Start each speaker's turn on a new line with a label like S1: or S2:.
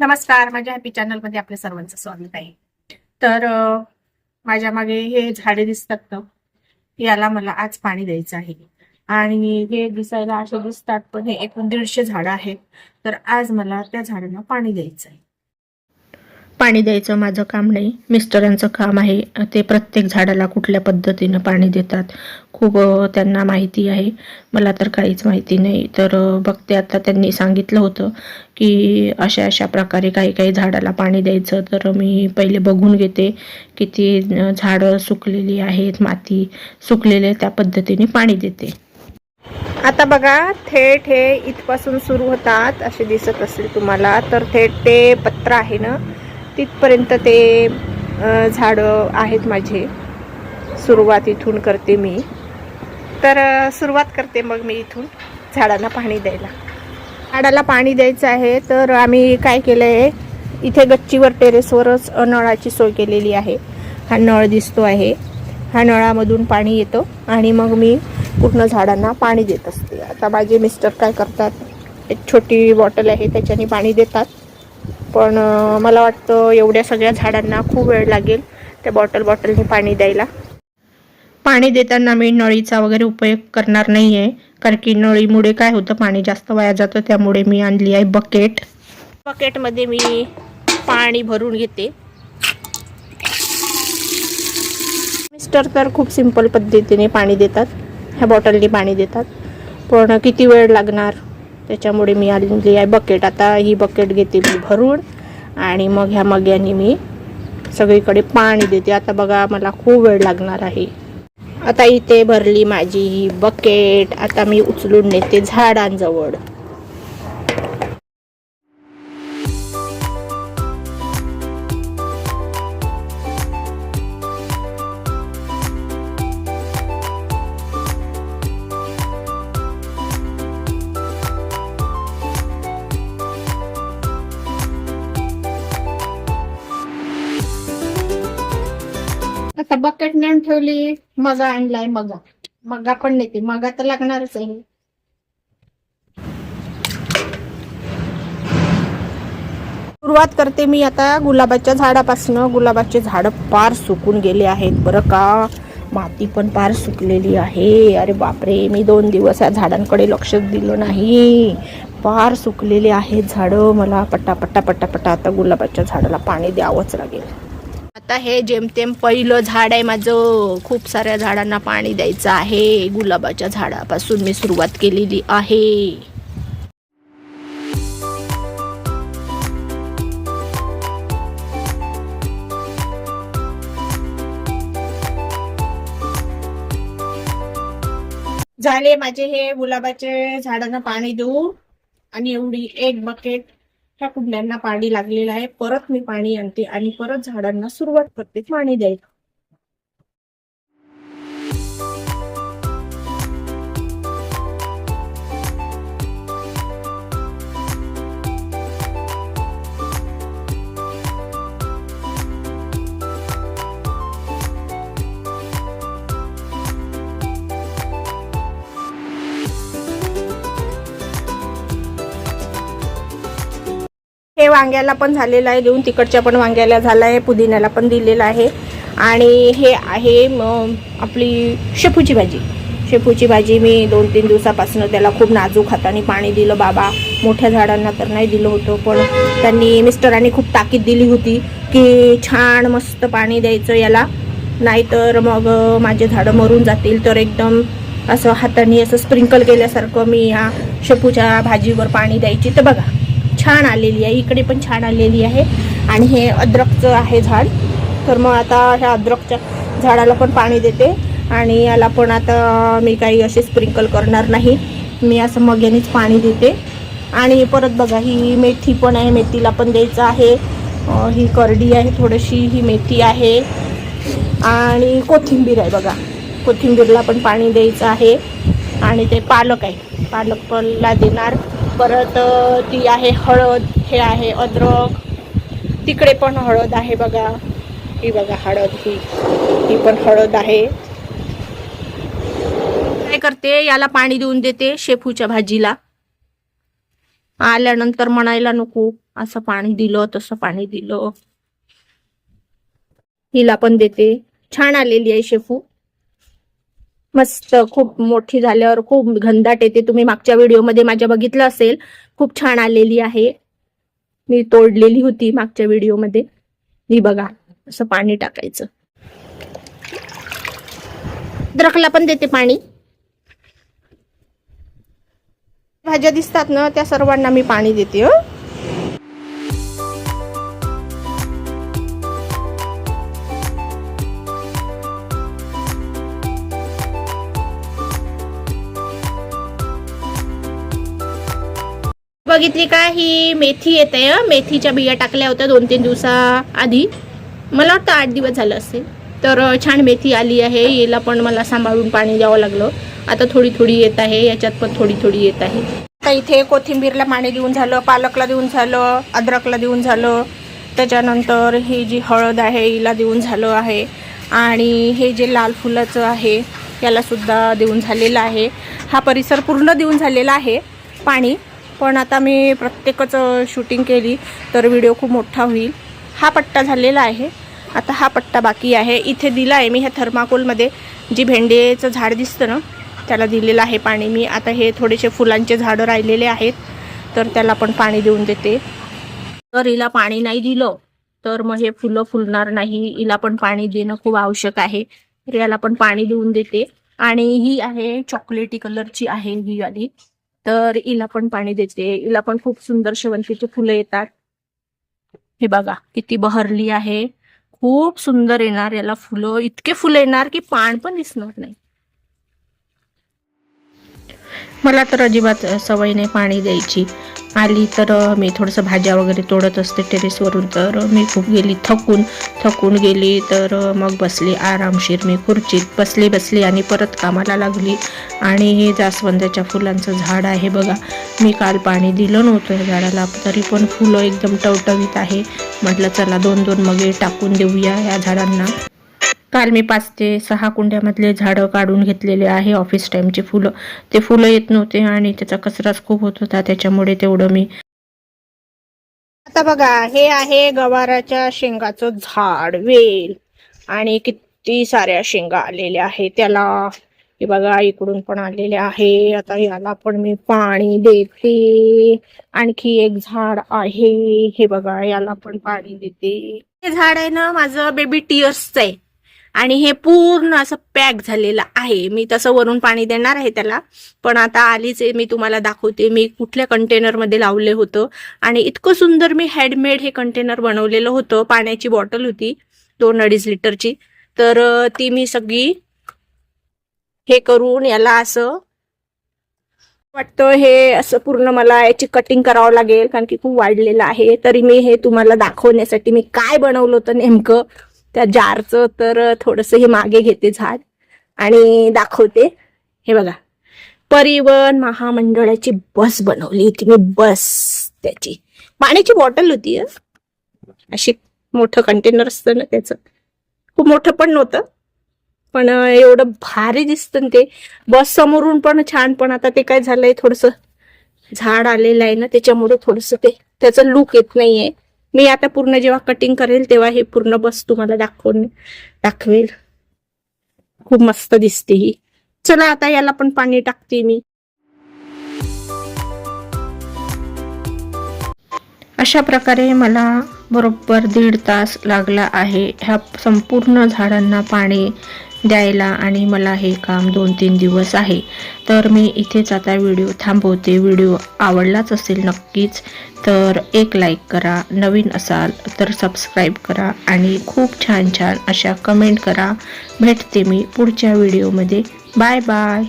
S1: नमस्कार माझ्या हॅपी चॅनलमध्ये आपल्या सर्वांचं स्वागत आहे. तर माझ्या मागे हे झाडे दिसतात ना याला मला आज पाणी द्यायचं आहे. आणि हे दिसायला असे दिसतात पण हे एकूण दीडशे झाडं आहेत. तर आज मला त्या झाडांना पाणी द्यायचं आहे.
S2: पाणी द्यायचं माझं काम नाही. मिस्टरांचं काम आहे. ते प्रत्येक झाडाला कुठल्या पद्धतीनं पाणी देतात. खूप त्यांना माहिती आहे. मला तर काहीच माहिती नाही. तर बघते आता त्यांनी सांगितलं होतं की अशा अशा प्रकारे काही काही झाडाला पाणी द्यायचं. तर मी पहिले बघून घेते किती झाडं सुकलेली आहेत माती सुकलेले त्या पद्धतीने पाणी देते.
S1: आता बघा थेट हे इथपासून सुरू होतात असे दिसत असेल तुम्हाला. तर थेट ते पत्र आहे ना? तिथपर्यंत ते झाडं आहेत माझे. सुरुवात इथून करते मी. तर सुरुवात करते मग मी इथून झाडाला पाणी द्यायला. झाडाला पाणी द्यायचं आहे तर आम्ही काय केलं आहे इथे गच्चीवर टेरेसवरच नळाची सोय केलेली आहे. हा नळ दिसतो आहे. ह्या नळामधून पाणी येतं आणि मग मी पूर्ण झाडांना पाणी देत असते. आता माझे मिस्टर काय करतात एक छोटी बॉटल आहे त्याच्याने पाणी देतात. पण मला वाटतं एवढ्या सगळ्या झाडांना खूप वेळ लागेल त्या बॉटल बॉटलने पाणी द्यायला.
S2: पाणी देताना मी नळीचा वगैरे उपयोग करणार नाही आहे कारण की नळीमुळे काय होतं पाणी जास्त वाया जातं त्यामुळे मी आणली आहे बकेट
S1: बकेटमध्ये मी पाणी भरून घेते. मिस्टर तर खूप सिंपल पद्धतीने पाणी देतात. ह्या बॉटलने पाणी देतात. पण किती वेळ लागणार? त्याच्यामुळे मी आणली आहे बकेट आता ही बकेट घेते मी भरून आणि मग ह्या मग्याने मी सगळीकडे पाणी देते. आता बघा मला खूप वेळ लागणार आहे. आता इथे भरली माझी ही बकेट आता मी उचलून नेते झाडांजवळ. आता बकेट नेऊन ठेवली मगा आणलाय मगा. मगा पण नेते मगा तर लागणारच आहे. सुरुवात करते मी आता गुलाबाच्या झाडापासून. गुलाबाचे झाड पार सुकून गेले आहेत. बरं का? माती पण पार सुकलेली आहे. अरे बापरे मी दोन दिवस या झाडांकडे लक्षच दिलं नाही. पार सुकलेले आहेत झाडं. मला पट्टा पट्टा पट्टा पट्टा आता गुलाबाच्या झाडाला पाणी द्यावंच लागेल. आता हे जेमतेम पहिलं झाड आहे माझं खूप साऱ्या झाडांना पाणी द्यायचं आहे. गुलाबाच्या झाडापासून मी सुरुवात केलेली आहे. झाले माझे हे गुलाबाचे झाडांना पाणी देऊ. आणि एवढी एक बकेट ह्या कुंड्यांना पाणी लागलेलं आहे. परत मी पाणी आणते आणि परत झाडांना सुरुवात करते. पाणी द्यायला. वांग्याला पण झालेलं आहे. देऊन तिकडच्या पण वांग्याला झालं आहे पुदिन्याला पण दिलेलं आहे. आणि हे आहे आपली शेपूची भाजी. शेपूची भाजी मी दोन तीन दिवसापासून त्याला खूप नाजूक हाताने पाणी दिलं. बाबा मोठ्या झाडांना तर नाही दिलं होतं पण त्यांनी मिस्टरांनी खूप ताकीद दिली होती की छान मस्त पाणी द्यायचं याला. नाहीतर मग माझे झाडं मरून जातील. तर एकदम असं हाताने असं स्प्रिंकल केल्यासारखं मी या शेपूच्या भाजीवर पाणी द्यायची. तर बघा छान आलेली आहे. इकडे पण छान आलेली आहे. आणि हे अद्रकचं आहे झाड. तर मग आता ह्या अद्रकच्या झाडाला पण पाणी देते. आणि याला पण आता मी काही असे स्प्रिंकल करणार नाही. मी असं मग्यानेच पाणी देते. आणि परत बघा ही मेथी पण आहे. मेथीला पण द्यायचं आहे. ही करडी आहे. थोडीशी ही मेथी आहे. आणि कोथिंबीर आहे बघा. कोथिंबीरला पण पाणी द्यायचं आहे. आणि ते पालक आहे. पालक पणला देणार. परत ती आहे हळद हे आहे अद्रक. तिकडे पण हळद आहे बघा. ही बघा हळद ही ही पण हळद आहे. काय करते? याला पाणी देऊन देते शेपूच्या भाजीला. आल्यानंतर म्हणायला नको असं पाणी दिलं तसं पाणी दिलं. हिला पण देते. छान आलेली आहे शेपू. मस्त खूप मोठी झाल्यावर खूप घनदाट येते. तुम्ही मागच्या व्हिडिओमध्ये माझ्या बघितलं असेल खूप छान आलेली आहे. मी तोडलेली होती मागच्या व्हिडिओमध्ये. ही बघा असं पाणी टाकायचं. द्रकला पण देते पाणी. भाज्या दिसतात ना त्या सर्वांना मी पाणी देते हो. बघितली का? ही मेथी येते मेथीच्या बिया टाकल्या होत्या दोन तीन दिवसाआधी. मला वाटतं आठ दिवस झालं असेल. तर छान मेथी आली आहे. याला पण मला सांभाळून पाणी द्यावं लागलं. आता थोडी थोडी येत आहे. याच्यात पण थोडी थोडी येत आहे. आता इथे कोथिंबीरला पाणी देऊन झालं पालकला देऊन झालं अद्रकला देऊन झालं. त्याच्यानंतर ही जी हळद आहे हिला देऊन झालं आहे. आणि हे जे लाल फुलाचं आहे यालासुद्धा देऊन झालेलं आहे. हा परिसर पूर्ण देऊन झालेला आहे. पाणी पण आता मी प्रत्येकच शूटिंग केली तर व्हिडिओ खूप मोठा होईल. हा पट्टा झालेला आहे. आता हा पट्टा बाकी आहे. इथे दिला आहे मी ह्या थर्माकोलमध्ये. जी भेंडेचं झाड दिसतं ना त्याला दिलेलं आहे पाणी. मी आता हे थोडेसे फुलांचे झाडं राहिलेले आहेत तर त्याला पण पाणी देऊन देते. तर हिला पाणी नाही दिलं तर मग हे फुलं फुलणार नाही. हिला पण पाणी देणं खूप आवश्यक आहे. तर याला पण पाणी देऊन देते. आणि ही आहे चॉकलेटी कलरची आहे ही आली तर हिला पण पाणी देते. हिला पण खूप सुंदर शेवंतीची फुलं येतात. हे बघा किती बहरली आहे. खूप सुंदर येणार याला फुलं. इतके फुलं येणार की पान पण दिसणार नाही.
S2: मला तर अजिबात सवय नाही पाणी द्यायची. आली तर मी थोडंसं भाज्या वगैरे तोडत असते टेरेसवरून तर मी खूप गेली थकून थकून गेली तर मग बसली आरामशीर मी खुर्चीत बसली बसली आणि परत कामाला लागली. आणि हे जास्वंदाच्या फुलांचं झाड आहे बघा. मी काल पाणी दिलं नव्हतं या झाडाला तरी पण फुलं एकदम टवटवीत आहे. म्हटलं चला दोन दोन मगे टाकून देऊया या झाडांना. काल मी पाच ते सहा कुंड्यामधले झाडं काढून घेतलेले आहे. ऑफिस टाईमचे फुलं. ते फुलं येत नव्हते आणि त्याचा कचराच खूप होत होता. त्याच्यामुळे तेवढं मी
S1: आता बघा हे आहे गवाराच्या शेंगाचं झाड वेल. आणि किती साऱ्या शेंगा आलेल्या आहे त्याला. हे बघा इकडून पण आलेले आहे. आता याला पण मी पाणी देते. आणखी एक झाड आहे. हे बघा याला पण पाणी देते. हे झाड आहे ना माझं बेबी टिअर्सचं आहे. आणि हे पूर्ण असं पॅक झालेलं आहे. मी तसं वरून पाणी देणार आहे त्याला. पण आता आलीच आहे मी तुम्हाला दाखवते. मी कुठल्या कंटेनरमध्ये लावले होतं. आणि इतकं सुंदर मी हॅडमेड हे कंटेनर बनवलेलं होतं. पाण्याची बॉटल होती दोन अडीच लिटरची. तर ती मी सगळी हे करून याला असं वाटतं हे असं पूर्ण मला याची कटिंग करावं लागेल कारण की खूप वाढलेलं आहे. तरी मी हे तुम्हाला दाखवण्यासाठी मी काय बनवलं होतं नेमकं? त्या जारचं तर थोडंसं हे मागे घेते झाड आणि दाखवते. हे बघा. परिवहन महामंडळाची बस बनवली होती मी बस त्याची. पाण्याची बॉटल होती अशी मोठं कंटेनर असतं ना त्याचं. खूप मोठं पण नव्हतं पण एवढं भारी दिसतं ना ते. बस समोरून पण छान पण आता ते काय झालंय थोडस झाड आलेलं आहे ना त्याच्यामुळे थोडस ते त्याचं लुक येत नाहीये. मी आता पूर्ण जेव्हा कटिंग करेल तेव्हा हे पूर्ण बस तुम्हाला दाखवून दाखवेल. खूप मस्त दिसते ही. चला आता याला पण पाणी टाकते मी.
S2: अशा प्रकारे मला बरोबर दीड तास लागला आहे. ह्या संपूर्ण झाडांना पाणी द्यायला आणि मला हे काम दोन तीन दिवस आहे. तर मी इथेच आता व्हिडिओ थांबवते. व्हिडिओ आवडलाच असेल नक्कीच तर एक लाईक करा. नवीन असाल तर सबस्क्राईब करा आणि खूप छान छान अशा कमेंट करा. भेटते मी पुढच्या व्हिडिओमध्ये बाय बाय